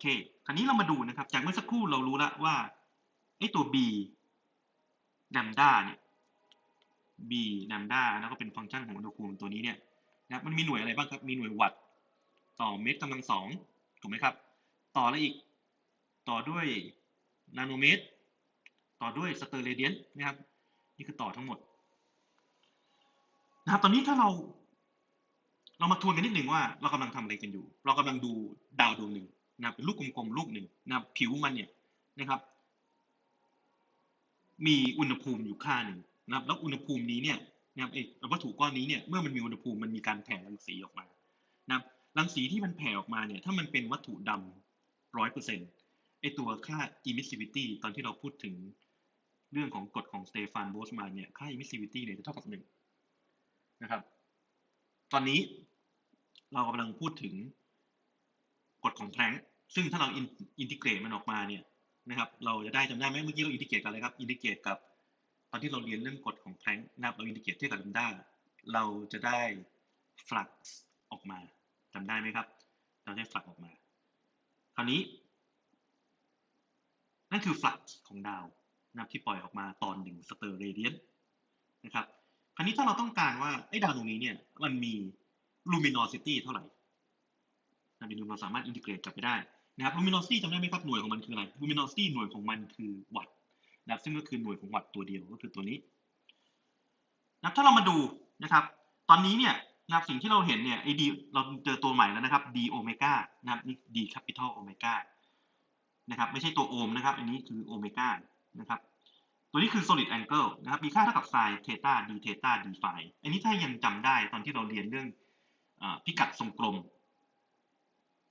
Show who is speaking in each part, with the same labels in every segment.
Speaker 1: เค คราวนี้เรามาดูนะครับ จากเมื่อสักครู่เรารู้แล้วว่าไอ้ตัว b แลมด้าเนี่ย b แลมด้าแล้วก็เป็นฟังก์ชันของอุณหภูมิตัวนี้เนี่ยนะครับมันมีหน่วยอะไรบ้างครับ มีหน่วยวัตต์ต่อเมตรกำลังสองถูกไหมครับ ต่ออะไรอีก ต่อด้วยนาโนเมตร ต่อด้วยสเตอร์เรเดียนนะครับ นี่คือต่อทั้งหมดนะครับ ตอนนี้ถ้าเราเรามาทวนกันนิดหนึ่งว่าเรากำลังทำอะไรกันอยู่ เรากำลังดูดาวดวงหนึ่ง นะเป็นลูกกลมๆลูกหนึ่งนะผิวมันเนี่ยนะครับ มีอุณหภูมิอยู่ค่าหนึ่งนะครับแล้วอุณหภูมินี้เนี่ยนะครับไอ้วัตถุก้อนนี้เนี่ยเมื่อมันมีอุณหภูมิมันมีการแผ่รังสีออกมานะครับรังสีที่มันแผ่ออกมาเนี่ยถ้ามันเป็นวัตถุดำร้อยเปอร์เซ็นต์ไอตัวค่า emissivity ตอนที่เราพูดถึงเรื่องของกฎของสเตฟานโบสมานเนี่ยค่า emissivity เนี่ยจะเท่ากับหนึ่งนะครับ ตอนนี้เรากำลังพูดถึง กฎของแพลงซึ่งถ้าเราอินทิเกรตมันออกมาเนี่ยนะครับเราจะได้จำได้ไหมเมื่อกี้เราอินทิเกรตกันอะไรครับอินทิเกรตกับ ตอนที่เราเรียนเรื่องกฎของแพลงนะครับเราอินทิเกรตเทียบกับลัมด้าเราจะได้ฟลักซ์ออกมาจำได้ไหมครับ เราได้ฟลักซ์ออกมา คราวนี้ นั่นคือฟลักซ์ของดาวนะครับที่ปล่อยออกมาตอนหนึ่งสเตอร์เรเดียนนะครับคราวนี้ถ้าเราต้องการว่าไอ้ดาวดวงนี้เนี่ยมันมี luminosity เท่าไหร่ นะเป็นเราสามารถอินทิเกรตกลับไปได้นะครับ luminosity จำได้ไหมครับหน่วยของมันคืออะไร luminosity หน่วยของมันคือวัตต์นะครับซึ่งก็คือหน่วยของวัตต์ตัวเดียวก็คือตัวนี้นะครับถ้าเรามาดูนะครับ ตอนนี้เนี่ยนะครับสิ่งที่เราเห็นเนี่ยไอ้ดีเราเจอตัวใหม่แล้วนะครับ d โอเมก้านะครับนี่ d capital โอเมก้านะครับไม่ใช่ตัวโอห์มนะครับ อันนี้คือโอเมก้านะครับตัวนี้คือ solid angle นะครับ มีค่าเท่ากับ sin theta d theta d phi อันนี้ถ้ายังจำได้ตอนที่เราเรียนเรื่องอพิกัดทรงกลม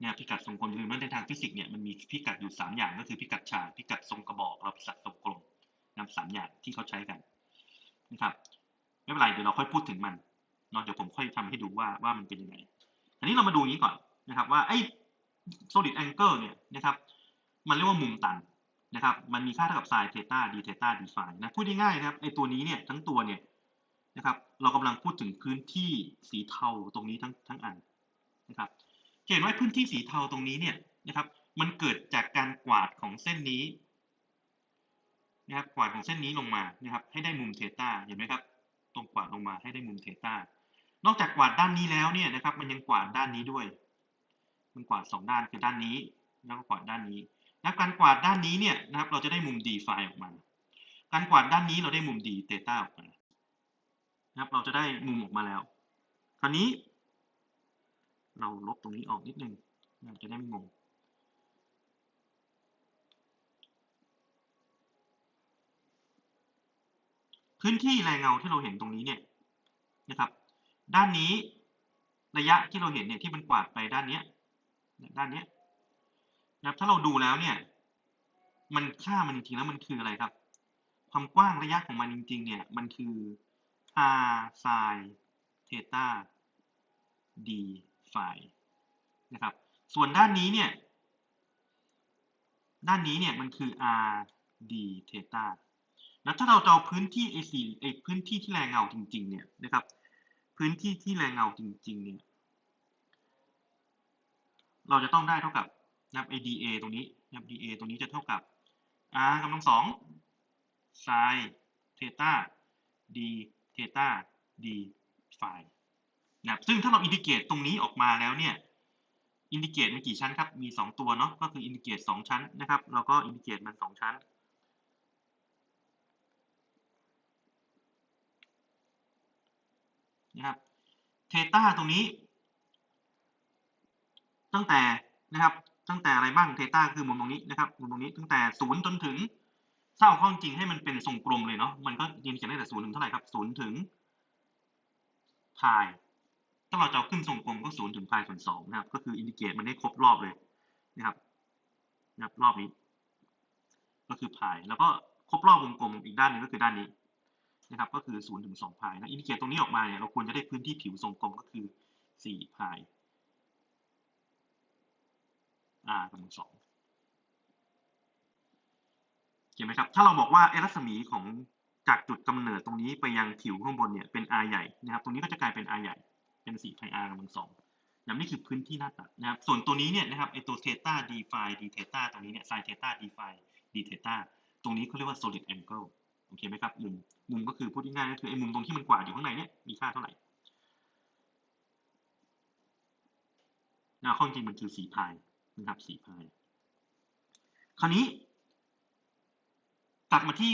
Speaker 1: นี่ยพิกัดทรงกลมคือมันในทางฟิสิกส์เนี่ยมันมีพิกัดอยู่ 3 อย่างก็คือพิกัดฉากพิกัดทรงกระบอกเราพิกัดทรงกลมนะสามอย่างที่เขาใช้กันนะครับไม่เป็นไรเดี๋ยวเราค่อยพูดถึงมันเนาะเดี๋ยวผมค่อยทำให้ดูว่าว่ามันเป็นยังไงอันนี้เรามาดูอย่างนี้ก่อนนะครับว่าไอ้ solid angle เนี่ยนะครับมันเรียกว่ามุมตันนะครับมันมีค่าเท่ากับ sin theta d theta d phi นะพูดง่ายๆนะครับไอ้ตัวนี้เนี่ยทั้งตัวเนี่ยนะครับเรากำลังพูดถึงพื้นที่สีเทาตรงนี้ทั้งทั้งอันนะครับ เห็นว่าพื้นที่สีเทาตรงนี้เนี่ยนะครับ มันเกิดจากการกวาดของเส้นนี้นะครับกวาดของเส้นนี้ลงมานะครับ ให้ได้มุมเทตาเห็นไหมครับ ตรงกวาดลงมาให้ได้มุมเทตานอกจากกวาดด้านนี้แล้วเนี่ยนะครับ มันยังกวาดด้านนี้ด้วย มันกวาดสองด้านคือด้านนี้แล้วก็กวาดด้านนี้นะการกวาดด้านนี้เนี่ยนะครับ เราจะได้มุม d ไฟออกมา การกวาดด้านนี้เราได้มุม d เตต้าออกมานะครับ เราจะได้มุมออกมาแล้ว คราวนี้ เราลบตรงนี้ออกนิดนึงเราจะได้ไม่งงพื้นที่แรงเงาที่เราเห็นตรงนี้เนี่ยนะครับ ด้านนี้ระยะที่เราเห็นเนี่ยที่มันกวาดไปด้านเนี้ยด้านเนี้ยนะครับถ้าเราดูแล้วเนี่ย มันค่ามันจริงๆแล้วมันคืออะไรครับ ความกว้างระยะของมันจริง ๆ เนี่ย มันคือ r sin theta d phi นะครับ ส่วนด้านนี้เนี่ย ด้านนี้เนี่ยมันคือ r d theta แล้วถ้าเราเอาพื้นที่ไอสีไอพื้นที่ที่แรงเงาจริง ๆ เนี่ยนะครับ พื้นที่ที่แรงเงาจริง ๆ เนี่ย เราจะต้องได้เท่ากับนับ ADA ตรงนี้นับ DA ตรงนี้จะเท่ากับ R กำลังสอง sin theta d theta d phi นะซึ่งถ้าเราอินดิเกตตรงนี้ออกมาแล้วเนี่ยอินดิเกตมันกี่ชั้นครับมี 2 ตัวเนาะก็คืออินดิเกต2ชั้นนะครับแล้วก็อินดิเกตมัน 2 ชั้นนะครับเทต้าตรงนี้ ตั้งแต่นะครับตั้งแต่อะไรบ้างเทต้าคือมุมตรงนี้นะครับมุมตรงนี้ตั้งแต่ศูนย์จนถึงเศร้าข้อจริงให้มันเป็นทรงกลมเลยเนาะมันก็ยินเขียนได้แต่ศูนย์ถึงเท่าไหร่ครับศูนย์ถึงพายาเราจะขึ้นทรงกลมก็ศูนย์ถึงพายส่วนสองนะครับ ก็คืออินดิเกตมันได้ครบรอบเลยนะครับนะครับรอบนี้ ก็คือพาย แล้วก็ครบรอบวงกลมอีกด้านหนึ่งก็คือด้านนี้นะครับ ก็คือศูนย์ถึงสองพายนะ อินดิเกตตรงนี้ออกมาเนี่ยเราควรจะได้พื้นที่ผิวทรงกลมก็คือสี่พาย r กำลังสองเห็นไหมครับ ถ้าเราบอกว่าไอรัศมีของจากจุดกำเนิดตรงนี้ไปยังผิวข้างบนเนี่ยเป็น r ใหญ่นะครับ ตรงนี้ก็จะกลายเป็น r ใหญ่ เป็น4 pi r กำลังสองนะนี่คือพื้นที่หน้าตัดนะครับ ส่วนตัวนี้เนี่ยนะครับไอตัวเทต้าดีไฟดีเทต้าตรงนี้เนี่ยไซเทต้าดีไฟดีเทต้าตรงนี้เขาเรียกว่า solid angle โอเคไหมครับมุมมุมก็คือพูดง่ายๆก็คือไอมุมตรงที่มันกวาดอยู่ข้างในเนี่ยมีค่าเท่าไหร่นะข้อจริงมันคือ4พายนะครับ4พายคราวนี้ กลับมาที่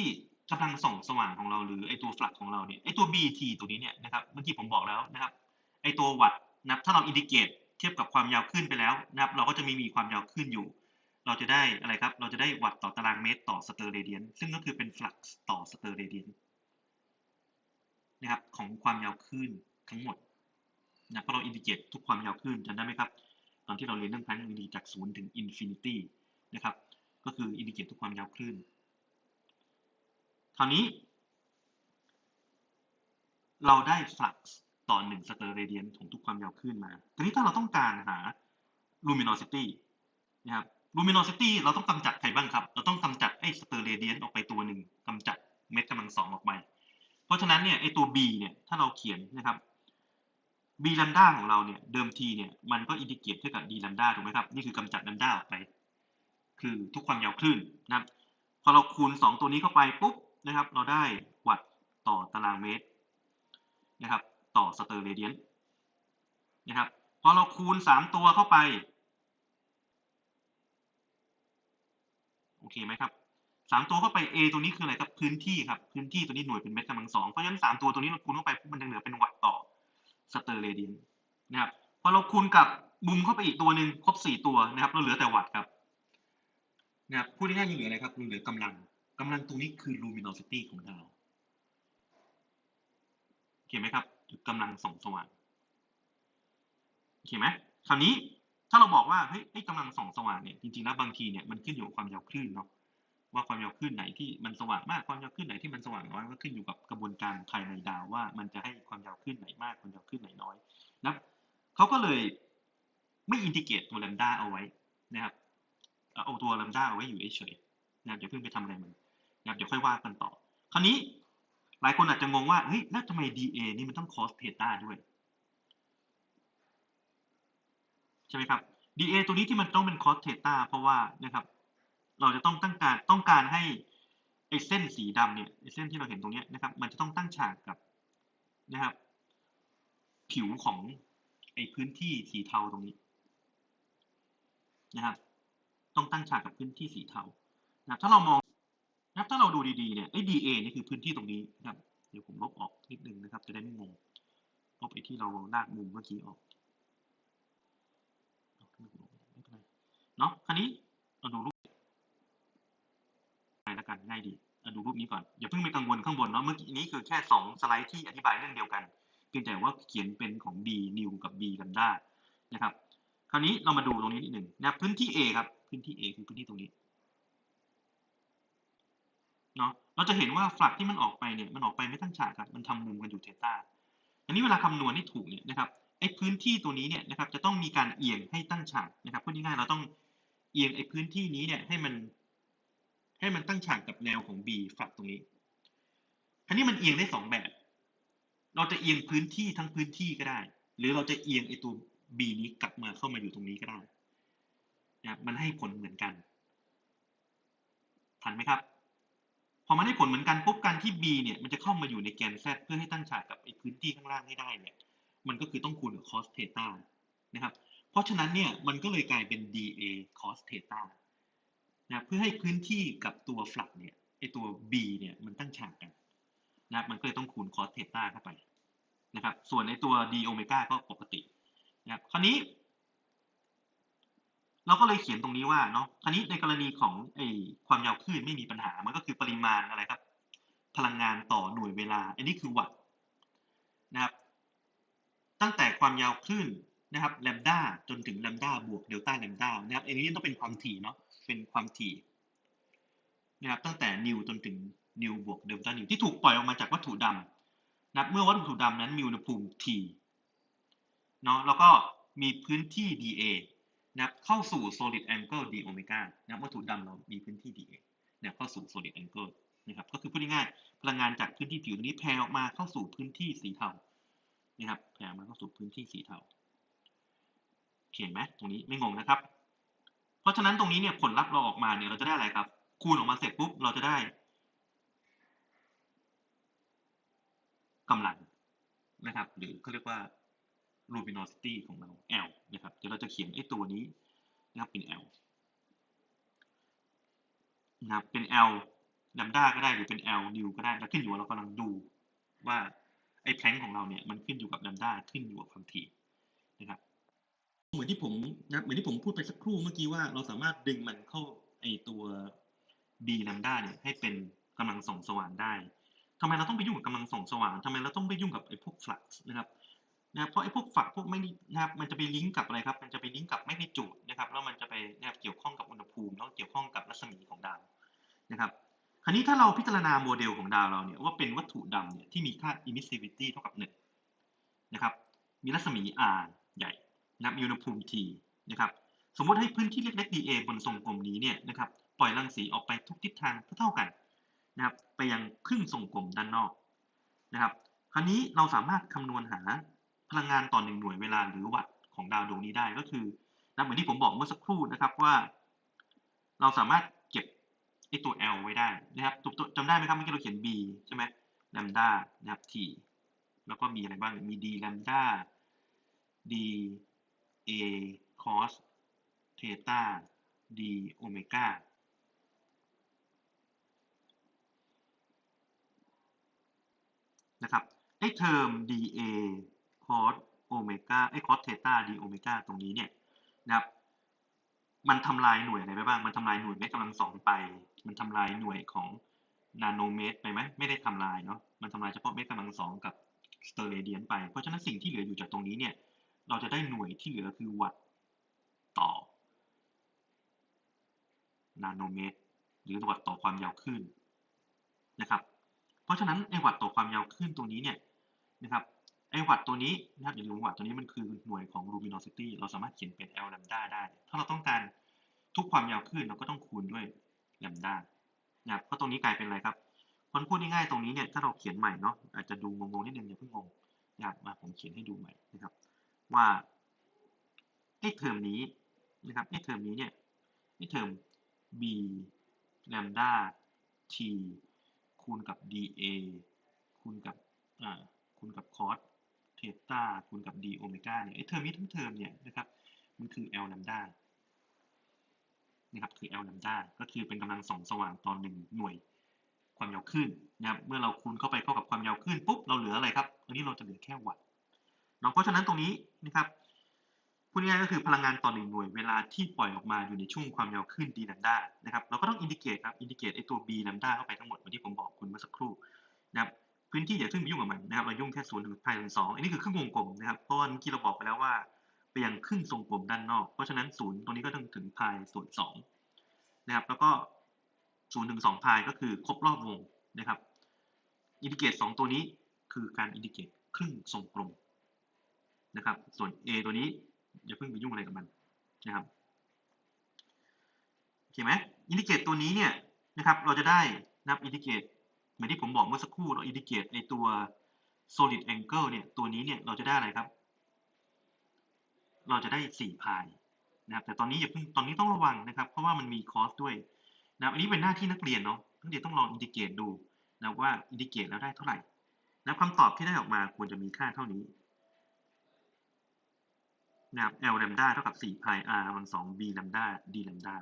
Speaker 1: กำลังส่องสว่างของเราหรือไอตัวฟลักของเราเนี่ยไอตัว BT ตัวนี้เนี่ยนะครับเมื่อกี้ผมบอกแล้วนะครับ ไอตัววัดนับถ้าเราอินดิเกตเทียบกับความยาวขึ้นไปแล้วนะครับ เราก็จะมีมีความยาวขึ้นอยู่ เราจะได้อะไรครับ เราจะได้วัดต่อตารางเมตรต่อสเตอร์เรเดียน ซึ่งก็คือเป็นฟลักซ์ต่อสเตอร์เรเดียนนะครับของความยาวขึ้นทั้งหมดนะเพราะเราอินดิเกตทุกความยาวขึ้นจำได้ไหมครับ ตอนที่เราเรียนเรื่องพลังงานดีจากศูนย์ถึงอินฟินิตี้นะครับ ก็คืออินดิเกตทุกความยาวคลื่นคราวนี้ เราได้ฟลักซ์ ต่อหนึ่งสเตอร์เรเดียนของทุกความยาวคลื่นมา ทีนี้ถ้าเราต้องการหา luminosity นะครับ luminosity เราต้องกำจัดใครบ้างครับ เราต้องกำจัดไอ้สเตอร์เรเดียนออกไปตัวหนึ่งกำจัดเม็ดกำลังสองออกไป เพราะฉะนั้นเนี่ยไอ้ตัว b เนี่ยถ้าเราเขียนนะครับ b ลัมด้าของเราเนี่ยเดิมทีเนี่ยมันก็อินดิเกรตเท่ากับ d ลัมด้าถูกไหมครับ นี่คือกำจัดลัมด้าออกไป คือทุกความยาวคลื่นนะครับพอเราคูณ 2 ตัวนี้เข้าไปปุ๊บนะครับ เราได้วัตต์ต่อตารางเมตรนะครับ ต่อสเตอร์เรเดียนนะครับ พอเราคูณ 3 ตัวเข้าไป โอเคไหมครับ 3 ตัวเข้าไป A ตัวนี้คืออะไรครับ พื้นที่ครับ พื้นที่ตัวนี้หน่วยเป็นเมตรกำลังสอง เพราะฉะนั้น 3 ตัวตัวนี้เราคูณเข้าไปมันจะเหลือเป็นวัตต์ต่อสเตอร์เรเดียนนะครับ พอเราคูณกับมุมเข้าไปอีกตัวหนึ่งครบ 4 ตัวนะครับ เราเหลือแต่วัตต์ครับนะครับพูดง่ายๆยังเหลืออะไรครับยังเหลือกำลังกำลังตรงนี้คือ luminosity ของดาวโอเคไหมครับ กำลังส่องสว่างโอเคไหมคราวนี้ถ้าเราบอกว่าเฮ้ยไอ้กำลังส่องสว่างเนี่ยจริงๆแล้วบางทีเนี่ยมันขึ้นอยู่กับความยาวคลื่นเนาะว่าความยาวคลื่นไหนที่มันสว่างมากความยาวคลื่นไหนที่มันสว่างน้อยก็ขึ้นอยู่กับกระบวนการภายในดาวว่า มันจะให้ความยาวคลื่นไหนมากความยาวคลื่นไหนน้อยนะเขาก็เลยไม่อินทิเกรตตัวแลมด้าเอาไว้นะครับเอาตัวลัมด้าเอาไว้อยู่เฉยๆนะครับอย่าเพิ่งไปทำอะไรมันนะครับเดี๋ยวค่อยว่ากันต่อ คราวนี้ หลายคนอาจจะงงว่าเฮ้ยแล้วทำไม DA นี่มันต้อง cos theta ด้วย ใช่ไหมครับ DA ตัวนี้ที่มันต้องเป็น cos theta เพราะว่านะครับเราจะต้องตั้งการต้องการให้ไอ้เส้นสีดำเนี่ยไอ้เส้นที่เราเห็นตรงนี้นะครับ มันจะต้องตั้งฉากกับนะครับ ผิวของไอ้พื้นที่สีเทาตรงนี้นะครับ ต้องตั้งฉากกับพื้นที่สีเทานะถ้าเรามอง นะครับถ้าเราดูดีๆเนี่ยไอ้ DA นี่คือพื้นที่ตรงนี้นะครับเดี๋ยวผมลบออกนิดนึงนะครับ จะได้ไม่งงลบไอ้ที่เราลากมุมเมื่อกี้ออกเนาะคราวนี้เราดูรูปง่ายแล้วกันง่ายดีเราดูรูปนี้ก่อนอย่าเพิ่งไปกังวลข้างบนเนาะเมื่อกี้นี้คือแค่สองสไลด์ที่อธิบายเรื่องเดียวกันเพียงแต่ว่าเขียนเป็นของ B new กับ B lambda นะครับ คราวนี้เรามาดูตรงนี้นิดหนึ่งนะพื้นที่ A ครับพื้นที่ A คือพื้นที่ตรงนี้ เนาะเราจะเห็นว่าฟลักที่มันออกไปเนี่ยมันออกไปไม่ตั้งฉากครับมันทำมุมกันอยู่เทต้าอันนี้เวลาคำนวณให้ถูกเนี่ยนะครับไอ้พื้นที่ตัวนี้เนี่ยนะครับจะต้องมีการเอียงให้ตั้งฉากนะครับพูดง่ายๆเราต้องเอียงไอ้พื้นที่นี้เนี่ยให้มัน ให้มันตั้งฉากกับแนวของ B ฝักตรงนี้คราวนี้มันเอียงได้สองแบบ เราจะเอียงพื้นที่ทั้งพื้นที่ก็ได้ หรือเราจะเอียงไอ้ตัว B นี้กลับมาเข้ามาอยู่ตรงนี้ก็ได้นะมันให้ผลเหมือนกันทันไหมครับ พอมันได้ผลเหมือนกันปุ๊บการที่ B เนี่ยมันจะเข้ามาอยู่ในแกน Z เพื่อให้ตั้งฉากกับไอ้พื้นที่ข้างล่างให้ได้เนี่ยมันก็คือต้องคูณกับ cos theta นะครับเพราะฉะนั้นเนี่ยมันก็เลยกลายเป็น dA cos theta นะเพื่อให้พื้นที่กับตัวฟลักเนี่ยไอตัว B เนี่ยมันตั้งฉากกันนะมันก็เลยต้องคูณ cos theta เข้าไปนะครับส่วนไอตัว d โอเมก้าก็ปกตินะครับคราวนี้ เราก็เลยเขียนตรงนี้ว่าเนาะคราวนี้ในกรณีของไอความยาวคลื่นไม่มีปัญหา มันก็คือปริมาณอะไรครับ พลังงานต่อหน่วยเวลา อันนี้คือวัตต์นะครับ ตั้งแต่ความยาวคลื่นนะครับแลมด้าจนถึงแลมด้าบวกเดลต้าแลมด้านะครับอันนี้ต้องเป็นความถี่เนาะ เป็นความถี่นะครับ ตั้งแต่นิวจนถึงนิวบวกเดลต้านิวที่ถูกปล่อยออกมาจากวัตถุดำนับเมื่อวัตถุดำนั้นมีอุณหภูมิ T เนาะ แล้วก็มีพื้นที่ dA นะเข้าสู่ solid angle d โอเมก้านะวัตถุดำเรามีพื้นที่ dA เนี่ยเข้าสู่ solid angle นะครับก็คือพูดง่ายๆพลังงานจากพื้นที่ผิวตรงนี้แผ่ออกมาเข้าสู่พื้นที่สีเทานะครับแผ่มาเข้าสู่พื้นที่สีเทาเขียนไหมตรงนี้ไม่งงนะครับ เพราะฉะนั้นตรงนี้เนี่ยผลลัพธ์เราออกมาเนี่ยเราจะได้อะไรครับ คูณออกมาเสร็จปุ๊บเราจะได้กำลังนะครับ หรือเขาเรียกว่า luminosity ของเรา L นะครับเดี๋ยวเราจะเขียนไอ้ตัวนี้นะครับเป็น L นะครับเป็น L ลัมด้าก็ได้หรือเป็น L new ก็ได้แล้วขึ้นอยู่ว่าเรากำลังดูว่าไอ้แพลงของเราเนี่ยมันขึ้นอยู่กับลัมด้าขึ้นอยู่กับความถี่นะครับเหมือนที่ผมนะเหมือนที่ผมพูดไปสักครู่เมื่อกี้ว่าเราสามารถดึงมันเข้าไอ้ตัว b ลัมด้าเนี่ยให้เป็นกำลังส่องสว่างได้ทำไมเราต้องไปยุ่งกับกำลังส่องสว่างทำไมเราต้องไปยุ่งกับไอ้พวกฟลักซ์นะครับ นะเพราะไอ้พวกฝักพวกไม่นะครับมันจะไปลิงก์กับอะไรครับ มันจะไปลิงก์กับไม่ได้จูดนะครับแล้วมันจะไปนะครับเกี่ยวข้องกับอุณหภูมิแล้วเกี่ยวข้องกับรัศมีของดาวนะครับคราวนี้ถ้าเราพิจารณาโมเดลของดาวเราเนี่ยว่าเป็นวัตถุดำเนี่ยที่มีค่า emissivity เท่ากับ1นะครับมีรัศมี r ใหญ่นะครับมีอุณหภูมิ T นะครับสมมติให้พื้นที่เล็กๆ dA บนทรงกลมนี้เนี่ยนะครับปล่อยรังสีออกไปทุกทิศทางเท่ากันนะครับไปยังครึ่งทรงกลมด้านนอกนะครับคราวนี้เราสามารถคำนวณหา พลังงานต่อหนึ่งหน่วยเวลาหรือวัตต์ของดาวดวงนี้ได้ก็คือนะเหมือนที่ผมบอกเมื่อสักครู่นะครับว่า เราสามารถเก็บไอตัว L ไว้ได้นะครับจำได้ไหมครับเมื่อกี้เราเขียน B ใช่ไหมลมด้านะครับ T แล้วก็มีอะไรบ้างมี D ลมด้า D A cos เทตา D โอเมก้านะครับไอ้เทอม dA cos โอเมก้าไอ้ cos เทต้า d โอเมก้าตรงนี้เนี่ยนะครับมันทำลายหน่วยอะไรไปบ้าง มันทำลายหน่วยเมตรกำลังสองไป มันทำลายหน่วยของนาโนเมตรไปไหมไม่ได้ทำลายเนาะ มันทำลายเฉพาะเมตรกำลังสองกับสเตอร์เรเดียนไป เพราะฉะนั้นสิ่งที่เหลืออยู่จากตรงนี้เนี่ย เราจะได้หน่วยที่เหลือคือวัตต์ต่อ นาโนเมตร หรือวัตต์ต่อความยาวคลื่นนะครับ เพราะฉะนั้นไอ้วัตต์ต่อความยาวคลื่นตรงนี้เนี่ยนะครับ ไอ้วัตตัวนี้นะครับอย่าลืมวัตต์ตัวนี้มันคือหน่วยของ luminosity เราสามารถเขียนเป็น L lambda ได้ ถ้าเราต้องการทุกความยาวคลื่นเราก็ต้องคูณด้วย lambda นะครับเพราะตรงนี้กลายเป็นอะไรครับคนพูดง่ายๆตรงนี้เนี่ยถ้าเราเขียนใหม่เนาะอาจจะดูงงๆนิดนึงอย่าเพิ่งงงนะครับมาผมเขียนให้ดูใหม่นะครับ ว่าไอเทอมนี้นะครับไอเทอมนี้เนี่ยไอเทอม b lambda t คูณกับ dA คูณกับอ่าคูณกับ cos ตาคูณกับ d โอเมก้าเนี่ยไอ้เทอมนี้ทั้งเทอมเนี่ยนะครับมันคือ L lambda นะครับคือ L lambda ก็คือเป็นกำลังส่องสว่างตอนหนึ่งหน่วยความยาวคลื่นนะครับเมื่อเราคูณเข้าไปเข้ากับความยาวคลื่นปุ๊บเราเหลืออะไรครับอันนี้เราจะเหลือแค่วัตต์เนาะเพราะฉะนั้นตรงนี้นะครับพูดง่ายก็คือพลังงานต่อหนึ่งหน่วยเวลาที่ปล่อยออกมาอยู่ในช่วงความยาวคลื่น d lambda นะครับเราก็ต้องอินดิเกตครับอินดิเกตไอ้ตัว b lambda เข้าไปทั้งหมดเหมือนที่ผมบอกคุณเมื่อสักครู่นะครับ พื้นที่อย่าขึ้นไปยุ่งกับมันนะครับเรายุ่งแค่ศูนย์ถึงพายถึงสองอันนี้คือครึ่งวงกลมนะครับเพราะว่าเมื่อกี้เราบอกไปแล้วว่าไปยังครึ่งทรงกลมด้านนอก เพราะฉะนั้นศูนย์ตรงนี้ก็ต้องถึงพายส่วนสองนะครับแล้วก็ศูนย์ถึงสองพายก็คือครบรอบวงนะครับอินดิเกตสองตัวนี้คือการอินดิเกตครึ่งทรงกลมนะครับส่วน A ตัวนี้อย่าเพิ่งไปยุ่งอะไรกับมันนะครับโอเคไหมอินดิเกตตัวนี้เนี่ยนะครับเราจะได้นับอินดิเกต มือนที่ผมบอกเมื่อสักครู่เราอินดิเกตไอตัว solid angle เนี่ยตัวนี้เนี่ยเราจะได้อะไรครับ เราจะได้4พายนะครับแต่ตอนนี้อย่าเพิ่งตอนนี้ต้องระวังนะครับ เพราะว่ามันมีคอสด้วยนะอันนี้เป็นหน้าที่นักเรียนเนาะนักเรียนต้องลองอินดิเกตดูนะว่าอินดิเกตแล้วได้เท่าไหร่นะคำตอบที่ได้ออกมาควรจะมีค่าเท่านี้นะครับ L lambda เท่ากับ4 pi r กำลัง2 b lambda d lambda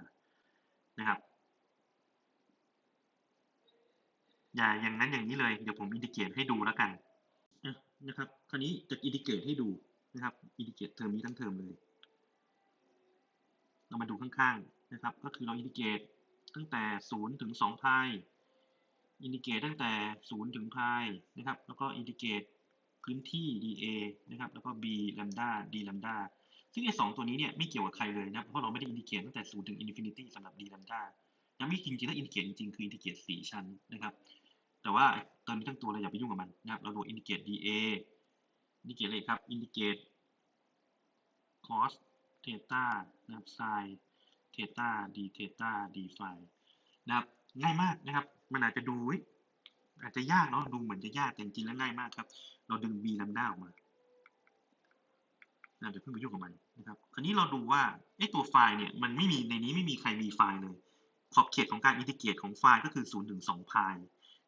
Speaker 1: นะครับ อย่าอย่างนั้นอย่างนี้เลย เดี๋ยวผมอินดิเกตให้ดูแล้วกันนะครับ คราวนี้จะอินดิเกตให้ดูนะครับ อินดิเกตเทอมนี้ทั้งเทอมเลย เรามาดูข้างๆนะครับ ก็คือเราอินดิเกตตั้งแต่ 0 ถึง2พาย อินดิเกตตั้งแต่ 0 ถึงพายนะครับ แล้วก็อินดิเกตพื้นที่ dA นะครับ แล้วก็ b lambda d lambda ซึ่งไอ้สองตัวนี้เนี่ยไม่เกี่ยวกับใครเลยนะ เพราะเราไม่ได้อินดิเกตตั้งแต่ 0 ถึง infinity สำหรับ d lambda นะมีจริงๆถ้าอินดิเกตจริงๆคืออินดิเกต4ชั้นนะครับ แต่ว่าติมนี้ทั้งตัวเราอย่าไปยุ่งกับมันนะครับเราดูอินดิเกต dA อินดิเกตอะไรครับอินดิเกต cos เทตานะครับ sin เทตา d เทตา d phi นะครับง่ายมากนะครับ มันอาจจะดูอาจจะยากเนาะดูเหมือนจะยากแต่จริงแล้วง่ายมากครับ เราดึง b lambda ออกมานะเดี๋ยวเพิ่งไปยุ่งกับมันนะครับ คราวนี้เราดูว่าไอ้ตัวไฟล์เนี่ยมันไม่มีในนี้ไม่มีใครมีไฟล์เลย ขอบเขตของการอินทิเกรตของไฟล์ก็คือ0ถึง2พาย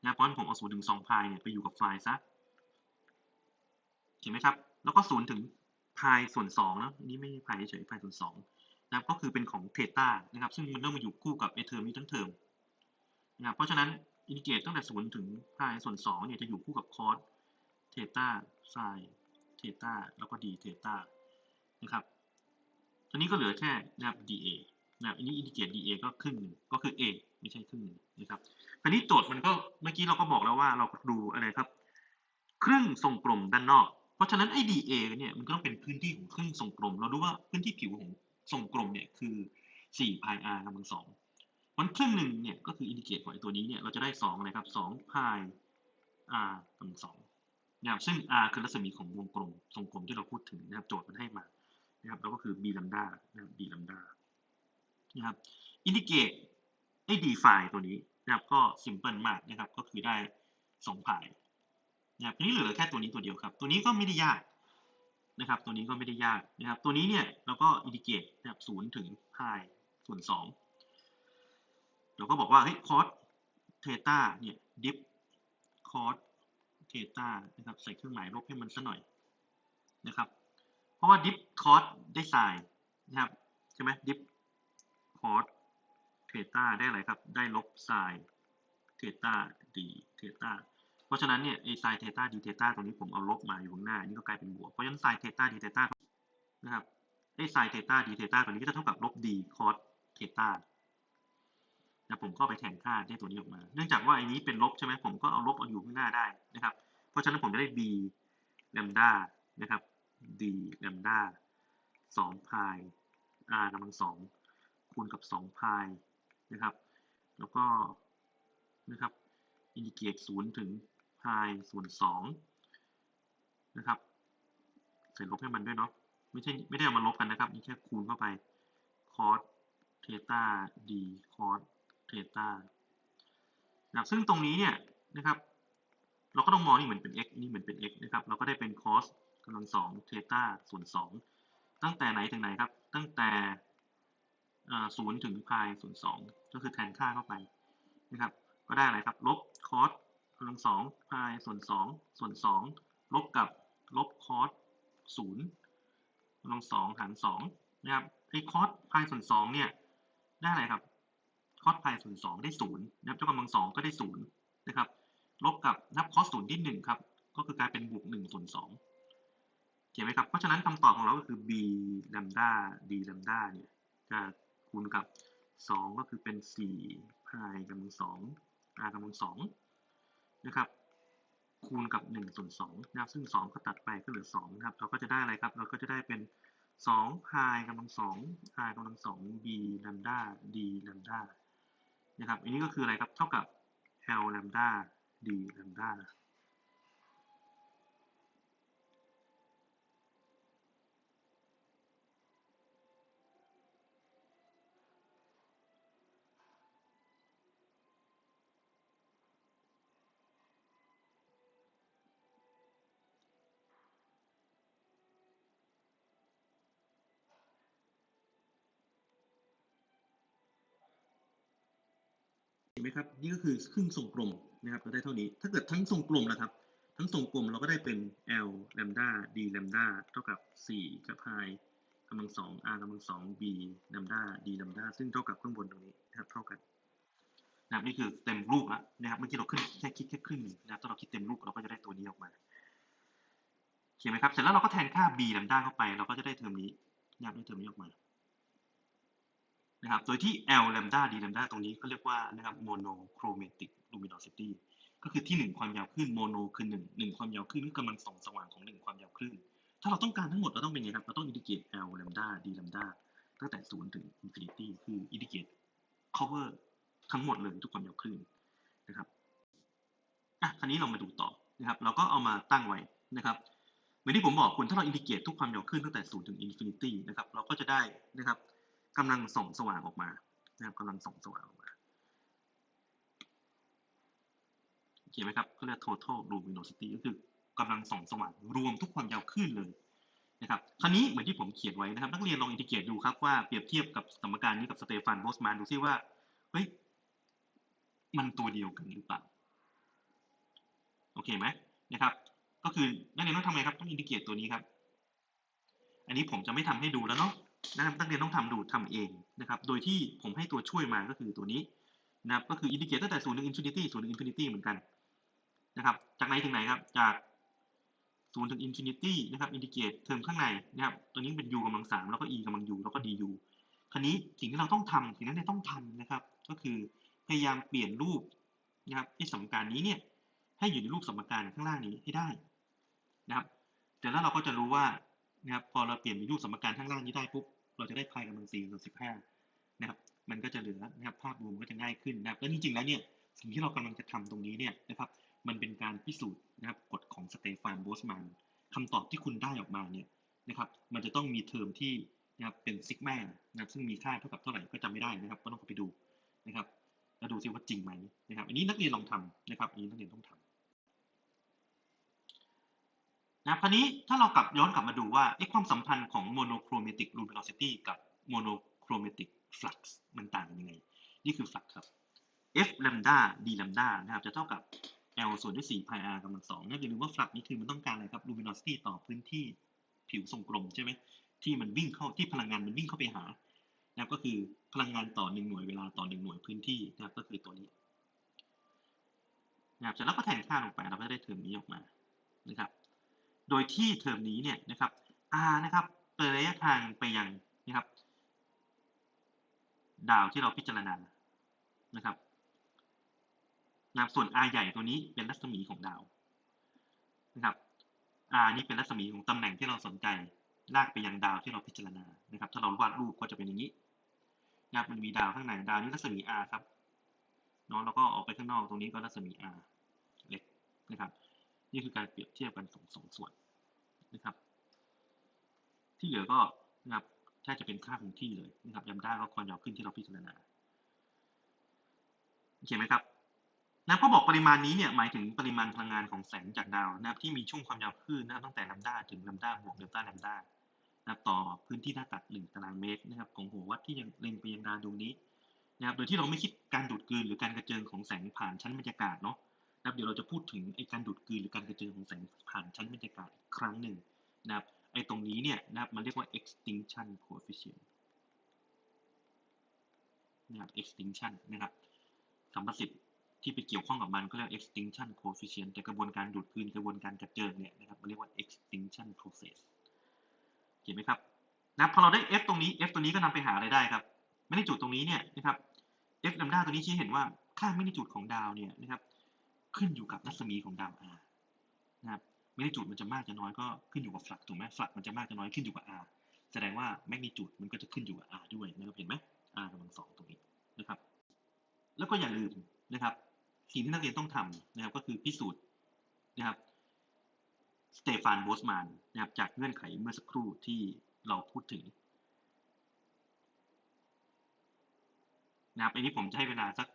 Speaker 1: นะเพราะฉะนั้นผมเอา0ถึง2พายเนี่ยไปอยู่กับไฟล์ซะเห็นไหมครับ แล้วก็0ถึงพายส่วน2นะอันนี้ไม่ใช่พายเฉยพายส่วน2นะครับก็คือเป็นของเทต้านะครับ ซึ่งมันต้องมาอยู่คู่กับไอเทอมนี้ทั้งเทอมนะครับเพราะฉะนั้นอินทิเกรตตั้งแต่0ถึงพายส่วน2เนี่ยจะอยู่คู่กับคอสเทต้าไซเทต้าแล้วก็ดีเทต้านะครับทีนี้ก็เหลือแค่นะครับ dA นะอันนี้อินทิเกรต dA ก็ครึ่งหนึ่งก็คือ a ไม่ใช่ครึ่งหนึ่งนะครับคราวนี้โจทย์มันก็เมื่อกี้เราก็บอกแล้วว่าเราดูอะไรครับ ครึ่งทรงกลมด้านนอก เพราะฉะนั้นไอ้ dA เนี่ยมันก็ต้องเป็นพื้นที่ของครึ่งทรงกลม เราดูว่าพื้นที่ผิวของทรงกลมเนี่ยคือ4 pi r กำลังสองมันครึ่งหนึ่งเนี่ยก็คืออินทิเกรตของไอ้ตัวนี้เนี่ยเราจะได้2อะไรครับ2 pi r กำลังสองนะครับซึ่ง r คือรัศมีของวงกลมทรงกลมที่เราพูดถึงนะครับโจทย์มันให้มานะครับแล้วก็คือ b ลัมดานะครับ b ลัมดา นะครับอินทิเกรตไอ้ d ไฟตัวนี้นะครับก็ซิมเพิลมากนะครับก็คือได้2 pi นะครับนี้เหลือแค่ตัวนี้ตัวเดียวครับ ตัวนี้ก็ไม่ได้ยากนะครับ ตัวนี้ก็ไม่ได้ยากนะครับ ตัวนี้เนี่ยเราก็อินทิเกรตนะครับศูนย์ถึงพายส่วนสองเราก็บอกว่าเฮ้ยคอสเทต้าเนี่ยดิฟคอสเทต้านะครับใส่เครื่องหมายลบให้มันซะหน่อยนะครับ เพราะว่าดิฟคอสได้ไซน์นะครับใช่ไหมดิฟ คอสเทต้าได้อะไรครับ ได้ลบไซน์เทต้าดีเทต้าเพราะฉะนั้นเนี่ยไอไซน์เทต้าดีเทต้าตรงนี้ผมเอาลบมาอยู่ข้างหน้า นี่ก็กลายเป็นบวก เพราะฉะนั้นไซน์เทต้าดีเทต้านะครับไอไซน์เทต้าดีเทต้าตัวนี้ก็จะเท่ากับลบดีคอสเทต้านะผมก็ไปแทนค่าได้ตัวนี้ออกมา เนื่องจากว่าไอนี้เป็นลบใช่ไหมผมก็เอาลบเอาอยู่ข้างหน้าได้นะครับ เพราะฉะนั้นผมจะได้ b แลมด้านะครับ d แลมด้า2 pi r กำลังสอง คูณกับ2 pi นะครับ แล้วก็นะครับอินดิเกต0ถึง pi ส่วน2นะครับใส่ลบให้มันด้วยเนาะไม่ใช่ไม่ได้เอามาลบกันนะครับ นี่แค่คูณเข้าไป cos เทต้า d cos เทต้านะซึ่งตรงนี้เนี่ยนะครับ เราก็ต้องมองนี่เหมือนเป็น x นี่เหมือนเป็น x นะครับ เราก็ได้เป็น cos กำลังสองเทต้าส่วนสองตั้งแต่ไหนถึงไหนครับ ตั้งแต่ ศูนย์ถึง pi ส่วนสองก็คือแทนค่าเข้าไปนะครับ ก็ได้อะไรครับ ลบ cos กำลังสอง pi ส่วนสองส่วนสองลบกับลบ cos ศูนย์กำลังสองหารสองนะครับไอ้ cos pi ส่วนสองเนี่ยได้อะไรครับ cos pi ส่วนสองได้ศูนย์นะครับเจ้ากำลังสองก็ได้ศูนย์นะครับ ลบกับนับ cos ศูนย์ที่หนึ่งครับ ก็คือกลายเป็นบวกหนึ่งส่วนสองเขียนไหมครับ เพราะฉะนั้นคำตอบของเราก็คือ b lambda d lambda เนี่ยจะ คูณกับสองก็คือเป็นสี่พายกำลังสอง r กำลังสองนะครับ คูณกับหนึ่งส่วนสองนะครับซึ่งสองก็ตัดไปก็เหลือสองนะครับ เราก็จะได้อะไรครับ เราก็จะได้เป็นสองพายกำลังสอง r กำลังสอง b lambda d lambda นะครับ อันนี้ก็คืออะไรครับ เท่ากับ l lambda d lambda ไหมครับ นี่ก็คือครึ่งทรงกลมนะครับเราได้เท่านี้ ถ้าเกิดทั้งทรงกลมนะครับ ทั้งทรงกลมเราก็ได้เป็น L lambda d lambda เท่ากับ 4 กับ pi กำลังสอง r กำลังสอง b lambda d lambda ซึ่งเท่ากับข้างบนตรงนี้นะครับเท่ากันนะครับนี่คือเต็มรูปแล้วนะครับเมื่อกี้เราขึ้นแค่คิดแค่ครึ่งนึงนะครับถ้าเราคิดเต็มรูปเราก็จะได้ตัวนี้ออกมาเขียนไหมครับเสร็จแล้วเราก็แทนค่า b lambda เข้าไป เราก็จะได้เทอมนี้นะครับได้เทอมนี้ออกมา นะครับ โดยที่ L lambda d lambda ตรงนี้ก็เรียกว่านะครับ monochromatic luminosity ก็คือที่ 1 ความยาวคลื่น mono คือ1 1 ความยาวคลื่นคือกำลังส่องสว่างของ 1 ความยาวคลื่น ถ้าเราต้องการทั้งหมดเราต้องเป็นไงครับ เราต้อง indicate L lambda d lambda ตั้งแต่ 0 ถึง infinity คือ indicate cover ทั้งหมดเลยทุกความยาวคลื่นนะครับ อะ คราวนี้เรามาดูต่อนะครับ เราก็เอามาตั้งไว้นะครับเหมือนที่ผมบอกคุณถ้าเรา indicate ทุกความยาวคลื่นตั้งแต่ 0 ถึง infinity นะครับ เราก็จะได้นะครับ กำลังส่องสว่างออกมานะครับกำลังส่องสว่างออกมาเขียนไหมครับก็เรียก total luminosity ก็คือกำลังส่องสว่างรวมทุกความยาวคลื่นเลยนะครับคราวนี้เหมือนที่ผมเขียนไว้นะครับ นักเรียนลองอินทิเกรตดูครับว่าเปรียบเทียบกับสมการนี้กับสเตฟานโบสมานดูซิว่าเฮ้ยมันตัวเดียวกันหรือเปล่าโอเคไหมนะครับก็คือนักเรียนต้องทำไงครับต้องอินทิเกรตตัวนี้ครับ อันนี้ผมจะไม่ทำให้ดูแล้วเนาะ นะครับนักเรียนต้องทำดูทำเองนะครับ โดยที่ผมให้ตัวช่วยมาก็คือตัวนี้นะครับก็คืออินทิเกรตตั้งแต่ศูนย์ถึงอินฟินิตี้ศูนย์ถึงอินฟินิตี้เหมือนกันนะครับ จากไหนถึงไหนครับ จากศูนย์ถึงอินฟินิตี้นะครับอินทิเกรตเทอมข้างในนะครับตัวนี้เป็น u กำลังสามแล้วก็ e กำลัง u แล้วก็ du คราวนี้สิ่งที่เราต้องทำสิ่งนั้นเนี่ยต้องทำนะครับ ก็คือพยายามเปลี่ยนรูปนะครับไอ้สมการนี้เนี่ยให้อยู่ในรูปสมการข้างล่างนี้ให้ได้นะครับแต่แล้วเราก็จะรู้ว่า นะครับพอเราเปลี่ยนเป็นรูปสมการข้างล่างนี้ได้ปุ๊บเราจะได้พายกำลังสี่ส่วนสิบห้านะครับมันก็จะเหลือนะครับภาพรวมก็จะง่ายขึ้นนะครับและจริงๆแล้วเนี่ยสิ่งที่เรากำลังจะทำตรงนี้เนี่ยนะครับมันเป็นการพิสูจน์นะครับกฎของสเตฟานโบสมานคำตอบที่คุณได้ออกมาเนี่ยนะครับมันจะต้องมีเทอมที่นะครับเป็นซิกแมนะครับซึ่งมีค่าเท่ากับเท่าไหร่ก็จำไม่ได้นะครับก็ต้องเข้าไปดูนะครับแล้วดูซิว่าจริงไหมนะครับอันนี้นักเรียนลองทำนะครับอันนี้นักเรียนต้องทำ นะคราวนี้ถ้าเรากลับย้อนกลับมาดูว่าไอ้ความสัมพันธ์ของ monochromatic luminosity กับ monochromatic flux มันต่างกันยังไง นี่คือ flux ครับ f lambda d lambda นะครับจะเท่ากับ l ส่วนด้วย4 pi r กำลังสองนะอย่าลืมว่า flux นี่คือมันต้องการอะไรครับ luminosity ต่อพื้นที่ผิวทรงกลมใช่ไหมที่มันวิ่งเข้าที่พลังงานมันวิ่งเข้าไปหานะครับก็คือพลังงานต่อหนึ่งหน่วยเวลาต่อหนึ่งหน่วยพื้นที่นะครับก็คือตัวนี้นะครับเสร็จแล้วก็แทนค่าลงไปเราก็ได้เทอมนี้ออกมานะครับ โดยที่เทอมนี้เนี่ยนะครับ r นะครับเป็นระยะทางไปยังนะครับ ดาวที่เราพิจารณานะครับนะครับส่วน r ใหญ่ตัวนี้เป็นรัศมีของดาวนะครับ r นี่เป็นรัศมีของตำแหน่งที่เราสนใจลากไปยังดาวที่เราพิจารณานะครับ ถ้าเราวาดรูปก็จะเป็นอย่างนี้นะครับมันมีดาวข้างในดาวนี้รัศมี r ครับเนาะแล้วก็ออกไปข้างนอกตรงนี้ก็รัศมี r เล็กนะครับ นี่คือการเปรียบเทียบกันสองสองส่วนนะครับ ที่เหลือก็นะครับแค่จะเป็นค่าคงที่เลยนะครับยำได้ก็ความยาวขึ้นที่เราพิจารณาเขียนไหมครับนะพอบอกปริมาณนี้เนี่ยหมายถึงปริมาณพลังงานของแสงจากดาวนะครับที่มีช่วงความยาวคลื่นนะครับตั้งแต่ลัมดาถึงลัมดาบวกเดลต้าลัมดานะครับต่อพื้นที่หน้าตัด 1 ตารางเมตรนะครับของหัววัดที่ยังเล็งไปยังดาวดวงนี้นะครับโดยที่เราไม่คิดการดูดกลืนหรือการกระเจิงของแสงผ่านชั้นบรรยากาศเนาะ นะครับเดี๋ยวเราจะพูดถึงไอ้การดูดกลืนหรือการกระเจิงของแสงผ่านชั้นบรรยากาศอีกครั้งหนึ่งนะครับไอ้ตรงนี้เนี่ยนะครับมันเรียกว่า extinction coefficient นะครับ extinction นะครับสัมประสิทธิ์ที่ไปเกี่ยวข้องกับมันก็เรียก extinction coefficient แต่กระบวนการดูดกลืนกระบวนการกระเจิงเนี่ยนะครับมันเรียกว่า extinction process เห็นไหมครับนะพอเราได้ f ตรงนี้ f ตัวนี้ก็นำไปหาอะไรได้ครับไม่ได้จุดตรงนี้เนี่ยนะครับ f ลัมดาตัวนี้ชี้เห็นว่าค่าไม่ได้จุดของดาวเนี่ยนะครับ ขึ้นอยู่กับรัศมีของดาว r นะครับไม่ได้จุดมันจะมากจะน้อยก็ขึ้นอยู่กับฟลักถูกไหมฟลักมันจะมากจะน้อยขึ้นอยู่กับ r แสดงว่าแมกนิจูดมันก็จะขึ้นอยู่กับ r ด้วยนะครับเห็นไหม r กำลังสองตรงนี้นะครับ แล้วก็อย่าลืมนะครับสิ่งที่นักเรียนต้องทำนะครับก็คือพิสูจน์นะครับสเตฟานโบสมานนะครับจากเงื่อนไขเมื่อสักครู่ที่เราพูดถึงนะครับอันนี้ผมจะให้เวลาสัก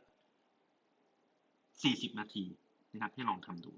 Speaker 1: 40 นาที นะครับให้ลองทำดู